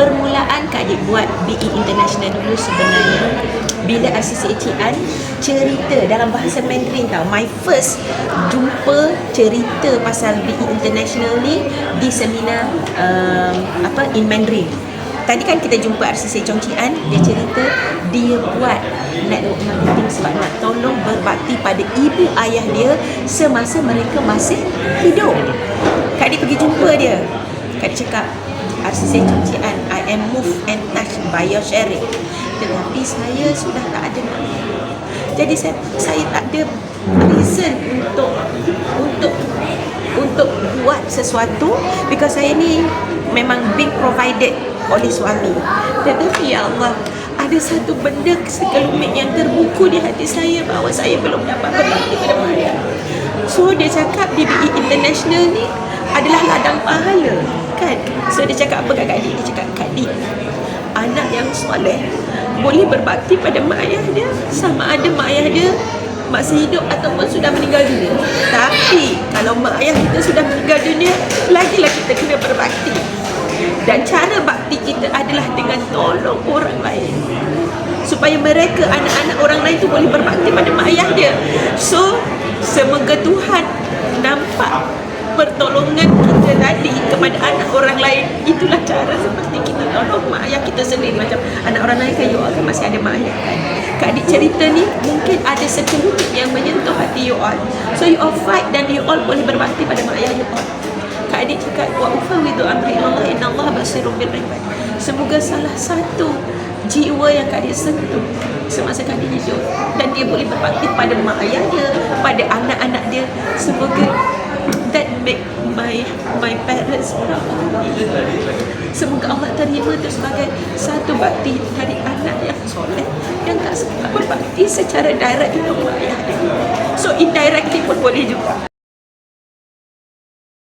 permulaan Kak Adik buat BE International dulu sebenarnya. Bila RCCATN cerita dalam bahasa Mandarin tau my first jumpa cerita pasal BE International ni di seminar um, apa in Mandarin. Tadi kan kita jumpa RCC Chong Chi An Dia cerita Dia buat network marketing Sebab nak tolong berbakti pada ibu ayah dia Semasa mereka masih hidup. Kak Dik pergi jumpa dia Kak cakap RCC Chong Chi An I am moved and touched by your sharing. Tetapi saya sudah tak ada nak. Jadi saya, saya tak ada reason untuk Untuk untuk buat sesuatu because saya ni memang being provided oleh suami. Tetapi ya Allah ada satu benda sekelumit yang terbuku di hati saya bahawa saya belum dapat berbakti pada Maria so dia cakap DBE International ni adalah ladang pahala kan so dia cakap apa kat Kak Dik dia cakap Kak Dik anak yang soleh boleh berbakti pada mak ayah dia sama ada mak ayah dia masih hidup ataupun sudah meninggal dunia. Tapi kalau mak ayah kita sudah meninggal dunia, lagilah kita kena berbakti. Dan cara bakti kita adalah dengan tolong orang lain. Supaya mereka, anak-anak orang lain tu boleh berbakti pada mak ayah dia. So, semoga Tuhan nampak pertolongan kita tadi kepada anak orang lain. Itulah cara seperti kita tolong mak ayah kita sendiri. Macam anak orang lain kan you all kan masih ada mak ayah. Kan Kak Adik cerita ni mungkin ada sekelumit yang menyentuh hati you all. So you all fight dan you all boleh berbakti pada mak ayah you all. Kak Adik cakap wa ufawidu amri Allah inna Allah basirun bil semoga salah satu jiwa yang Kak Adik sentuh semasa Adik hidup dan dia boleh berbakti pada mak ayah dia pada anak-anak dia. Semoga that make my my parents semoga Allah terima itu sebagai satu bakti dari anak yang soleh yang tak sempat berbakti secara direct untuk mak ayah so indirectly pun boleh juga